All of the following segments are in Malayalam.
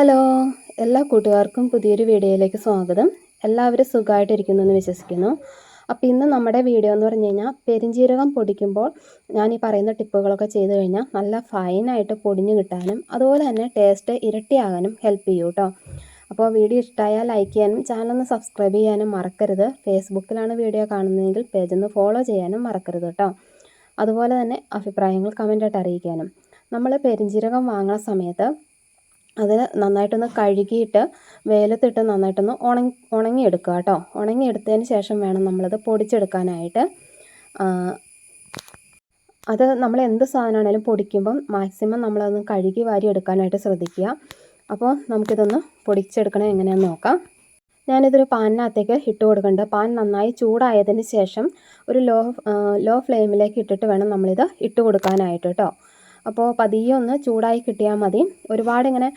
ഹലോ എല്ലാ കൂട്ടുകാർക്കും പുതിയൊരു വീഡിയോയിലേക്ക് സ്വാഗതം. എല്ലാവരും സുഖമായിട്ടിരിക്കുന്നു എന്ന് വിശ്വസിക്കുന്നു. അപ്പോൾ ഇന്ന് നമ്മുടെ വീഡിയോ എന്ന് പറഞ്ഞു കഴിഞ്ഞാൽ പെരിഞ്ജീരകം പൊടിക്കുമ്പോൾ ഞാൻ ഈ പറയുന്ന ടിപ്പുകളൊക്കെ ചെയ്ത് കഴിഞ്ഞാൽ നല്ല ഫൈനായിട്ട് പൊടിഞ്ഞു കിട്ടാനും അതുപോലെ തന്നെ ടേസ്റ്റ് ഇരട്ടിയാകാനും ഹെൽപ്പ് ചെയ്യും കേട്ടോ. അപ്പോൾ വീഡിയോ ഇഷ്ടമായാൽ ലൈക്ക് ചെയ്യാനും ചാനലൊന്ന് സബ്സ്ക്രൈബ് ചെയ്യാനും മറക്കരുത്. ഫേസ്ബുക്കിലാണ് വീഡിയോ കാണുന്നതെങ്കിൽ പേജൊന്ന് ഫോളോ ചെയ്യാനും മറക്കരുത് കേട്ടോ. അതുപോലെ തന്നെ അഭിപ്രായങ്ങൾ കമന്റായിട്ട് അറിയിക്കാനും. നമ്മൾ പെരിഞ്ജീരകം വാങ്ങുന്ന സമയത്ത് അത് നന്നായിട്ടൊന്ന് കഴുകിയിട്ട് വെയിലത്തിട്ട് നന്നായിട്ടൊന്ന് ഉണങ്ങി ഉണങ്ങിയെടുക്കുക കേട്ടോ. ഉണങ്ങിയെടുത്തതിന് ശേഷം വേണം നമ്മളത് പൊടിച്ചെടുക്കാനായിട്ട്. അത് നമ്മൾ എന്ത് സാധനമാണേലും പൊടിക്കുമ്പം മാക്സിമം നമ്മളതൊന്ന് കഴുകി വാരി എടുക്കാനായിട്ട് ശ്രദ്ധിക്കുക. അപ്പോൾ നമുക്കിതൊന്ന് പൊടിച്ചെടുക്കണം എങ്ങനെയാണെന്ന് നോക്കാം. ഞാനിതൊരു പാനിനകത്തേക്ക് ഇട്ട് കൊടുക്കുന്നുണ്ട്. പാൻ നന്നായി ചൂടായതിന് ശേഷം ഒരു ലോ ലോ ഫ്ലെയിമിലേക്ക് ഇട്ടിട്ട് വേണം നമ്മളിത് ഇട്ട് കൊടുക്കാനായിട്ട് കേട്ടോ. അപ്പോൾ പതിയെ ഒന്ന് ചൂടായി കിട്ടിയാൽ മതി. ഒരുപാട് ഇങ്ങനെ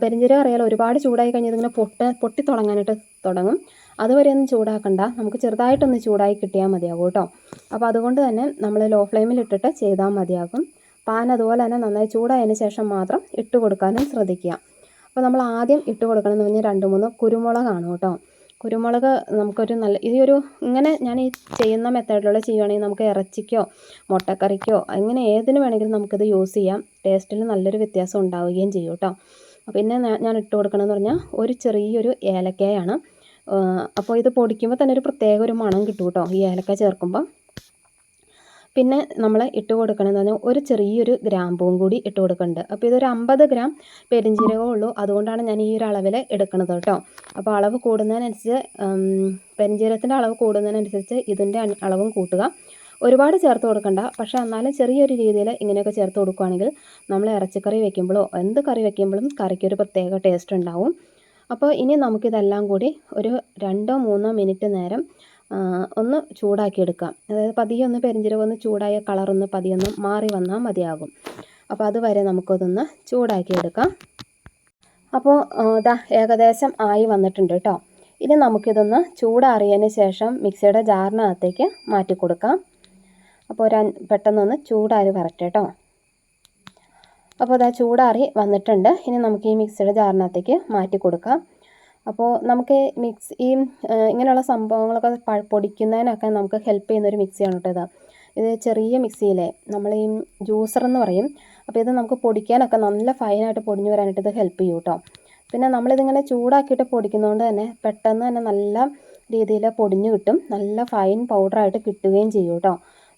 പെരിഞ്ചീരകം അറിയാലോ ഒരുപാട് ചൂടായി കഴിഞ്ഞാൽ ഇതിങ്ങനെ പൊട്ട് പൊട്ടി തുടങ്ങാനായിട്ട് തുടങ്ങും. അതുവരെ ഒന്നും ചൂടാക്കണ്ട. നമുക്ക് ചെറുതായിട്ടൊന്ന് ചൂടായി കിട്ടിയാൽ മതിയാകും കേട്ടോ. അപ്പോൾ അതുകൊണ്ട് തന്നെ നമ്മൾ ലോ ഫ്ലെയിമിൽ ഇട്ടിട്ട് ചെയ്താൽ മതിയാകും. പാൻ അതുപോലെ തന്നെ നന്നായി ചൂടായതിന് ശേഷം മാത്രം ഇട്ട് കൊടുക്കാനും ശ്രദ്ധിക്കുക. അപ്പോൾ നമ്മൾ ആദ്യം ഇട്ട് കൊടുക്കണമെന്ന് പറഞ്ഞാൽ രണ്ട് മൂന്ന് കുരുമുളകാണ് കേട്ടോ. കുരുമുളക് നമുക്കൊരു നല്ല ഈ ഒരു ഇങ്ങനെ ഞാൻ ഈ ചെയ്യുന്ന മെത്തേഡിലൂടെ ചെയ്യുകയാണെങ്കിൽ നമുക്ക് ഇറച്ചിക്കോ മുട്ടക്കറിക്കോ അങ്ങനെ ഏതിന് വേണമെങ്കിലും നമുക്കിത് യൂസ് ചെയ്യാം. ടേസ്റ്റിൽ നല്ലൊരു വ്യത്യാസം ഉണ്ടാവുകയും ചെയ്യും കേട്ടോ. പിന്നെ ഞാൻ ഇട്ട് കൊടുക്കണമെന്ന് പറഞ്ഞാൽ ഒരു ചെറിയൊരു ഏലക്കയാണ്. അപ്പോൾ ഇത് പൊടിക്കുമ്പോൾ തന്നെ ഒരു പ്രത്യേക ഒരു മണം കിട്ടും കേട്ടോ. ഈ ഏലക്ക ചേർക്കുമ്പോൾ പിന്നെ നമ്മൾ ഇട്ട് കൊടുക്കണമെന്ന് പറഞ്ഞാൽ ഒരു ചെറിയൊരു ഗ്രാമ്പൂവും കൂടി ഇട്ട് കൊടുക്കുന്നുണ്ട് അപ്പോൾ ഇതൊരു അമ്പത് ഗ്രാം പെരിഞ്ജീരകമേ ഉള്ളൂ. അതുകൊണ്ടാണ് ഞാൻ ഈ ഒരു അളവിൽ എടുക്കുന്നത് കേട്ടോ. അപ്പോൾ അളവ് കൂടുന്നതിനനുസരിച്ച് പെരിഞ്ചീരത്തിന്റെ അളവ് കൂടുന്നതിനനുസരിച്ച് ഇതിന്റെ അളവും കൂട്ടുക. ഒരുപാട് ചേർത്ത് കൊടുക്കണ്ട. പക്ഷേ എന്നാലും ചെറിയൊരു രീതിയിൽ ഇങ്ങനെയൊക്കെ ചേർത്ത് കൊടുക്കുകയാണെങ്കിൽ നമ്മൾ ഇറച്ചിക്കറി വെക്കുമ്പോഴോ എന്ത് കറി വെക്കുമ്പോഴും കറിക്കൊരു പ്രത്യേക ടേസ്റ്റ് ഉണ്ടാവും. അപ്പോൾ ഇനി നമുക്കിതെല്ലാം കൂടി ഒരു രണ്ടോ മൂന്നോ മിനിറ്റ് നേരം ഒന്ന് ചൂടാക്കി എടുക്കാം. അതായത് പതിയെ ഒന്ന് പെരിഞ്ചീരകം ഒന്ന് ചൂടായ കളറൊന്ന് പതിയെ ഒന്ന് മാറി വന്നാൽ മതിയാകും. അപ്പോൾ അതുവരെ നമുക്കതൊന്ന് ചൂടാക്കി എടുക്കാം. അപ്പോൾ ഇതാ ഏകദേശം ആയി വന്നിട്ടുണ്ട് കേട്ടോ ഇനി നമുക്കിതൊന്ന് ചൂടാറിയതിന് ശേഷം മിക്സിയുടെ ജാറിനകത്തേക്ക് മാറ്റി കൊടുക്കാം. അപ്പോൾ ഒരു പെട്ടെന്നൊന്ന് ചൂടാറി വരട്ടെ കേട്ടോ അപ്പോൾ അതാ ചൂടാറി വന്നിട്ടുണ്ട്. ഇനി നമുക്ക് ഈ മിക്സിയുടെ ജാറിനകത്തേക്ക് മാറ്റി കൊടുക്കാം. അപ്പോൾ നമുക്ക് മിക്സ് ഈ ഇങ്ങനെയുള്ള സംഭവങ്ങളൊക്കെ പൊടിക്കുന്നതിനൊക്കെ നമുക്ക് ഹെൽപ്പ് ചെയ്യുന്നൊരു മിക്സിയാണ് കേട്ടോ ഇത്. ഇത് ചെറിയ മിക്സിയിലെ നമ്മൾ ഈ ജ്യൂസർ എന്ന് പറയും. അപ്പോൾ ഇത് നമുക്ക് പൊടിക്കാനൊക്കെ നല്ല ഫൈനായിട്ട് പൊടിഞ്ഞു വരാനായിട്ട് ഇത് ഹെൽപ്പ് ചെയ്യും കേട്ടോ പിന്നെ നമ്മളിതിങ്ങനെ ചൂടാക്കിയിട്ട് പൊടിക്കുന്നതുകൊണ്ട് തന്നെ പെട്ടെന്ന് തന്നെ നല്ല രീതിയിൽ പൊടിഞ്ഞു കിട്ടും. നല്ല ഫൈൻ പൗഡറായിട്ട് കിട്ടുകയും ചെയ്യും കേട്ടോ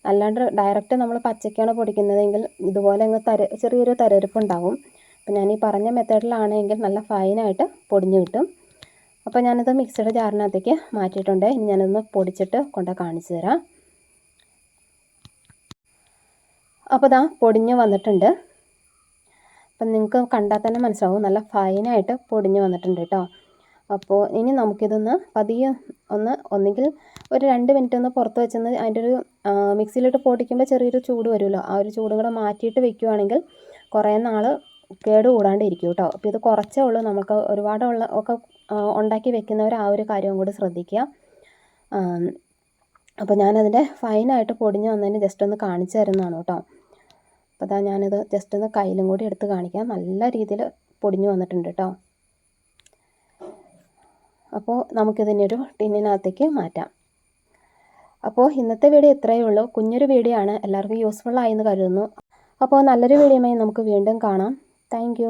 അല്ലാണ്ട് ഡയറക്റ്റ് നമ്മൾ പച്ചക്കാണ് പൊടിക്കുന്നതെങ്കിൽ ഇതുപോലെ അങ്ങ് തര ചെറിയൊരു തരരുപ്പുണ്ടാവും. അപ്പം ഞാൻ ഈ പറഞ്ഞ മെത്തേഡിലാണെങ്കിൽ നല്ല ഫൈനായിട്ട് പൊടിഞ്ഞു കിട്ടും. അപ്പോൾ ഞാനത് മിക്സിയുടെ ജാറിനകത്തേക്ക് മാറ്റിയിട്ടുണ്ട്. ഇനി ഞാനൊന്ന് പൊടിച്ചിട്ട് കൊണ്ട് കാണിച്ചു തരാം. അപ്പോൾ ഇതാ പൊടിഞ്ഞ് വന്നിട്ടുണ്ട്. അപ്പം നിങ്ങൾക്ക് കണ്ടാൽ തന്നെ മനസ്സിലാവും. നല്ല ഫൈനായിട്ട് പൊടിഞ്ഞ് വന്നിട്ടുണ്ട് കേട്ടോ അപ്പോൾ ഇനി നമുക്കിതൊന്ന് പതിയെ ഒന്ന് ഒന്നുകിൽ ഒരു രണ്ട് മിനിറ്റ് ഒന്ന് പുറത്ത് വെച്ചൊന്ന് അതിന്റെ ഒരു മിക്സിയിലിട്ട് പൊടിക്കുമ്പോൾ ചെറിയൊരു ചൂട് വരുമല്ലോ. ആ ഒരു ചൂടും കൂടെ മാറ്റിയിട്ട് വെക്കുകയാണെങ്കിൽ കുറേ നാൾ കേട് കൂടാണ്ടിരിക്കും കേട്ടോ അപ്പോൾ ഇത് കുറച്ചേ ഉള്ളൂ. നമുക്ക് ഒരുപാടുള്ള ഒക്കെ ഉണ്ടാക്കി വെക്കുന്നവർ ആ ഒരു കാര്യവും കൂടി ശ്രദ്ധിക്കുക. അപ്പോൾ ഞാനതിന്റെ ഫൈനായിട്ട് പൊടിഞ്ഞ് വന്നതിന് ജസ്റ്റ് ഒന്ന് കാണിച്ചു തരുന്നതാണ് കേട്ടോ. അപ്പോൾ അതാ ഞാനിത് ജസ്റ്റ് ഒന്ന് കയ്യിലും കൂടി എടുത്ത് കാണിക്കാം. നല്ല രീതിയിൽ പൊടിഞ്ഞു വന്നിട്ടുണ്ട് കേട്ടോ. അപ്പോൾ നമുക്കിതിനെ ഒരു ടിന്നിനകത്തേക്ക് മാറ്റാം. അപ്പോൾ ഇന്നത്തെ വീഡിയോ ഇത്രയേ ഉള്ളൂ. കുഞ്ഞൊരു വീഡിയോ ആണ്. എല്ലാവർക്കും യൂസ്ഫുൾ ആയി എന്ന് കരുതുന്നു. അപ്പോൾ നല്ലൊരു വീഡിയോയുമായി നമുക്ക് വീണ്ടും കാണാം. താങ്ക്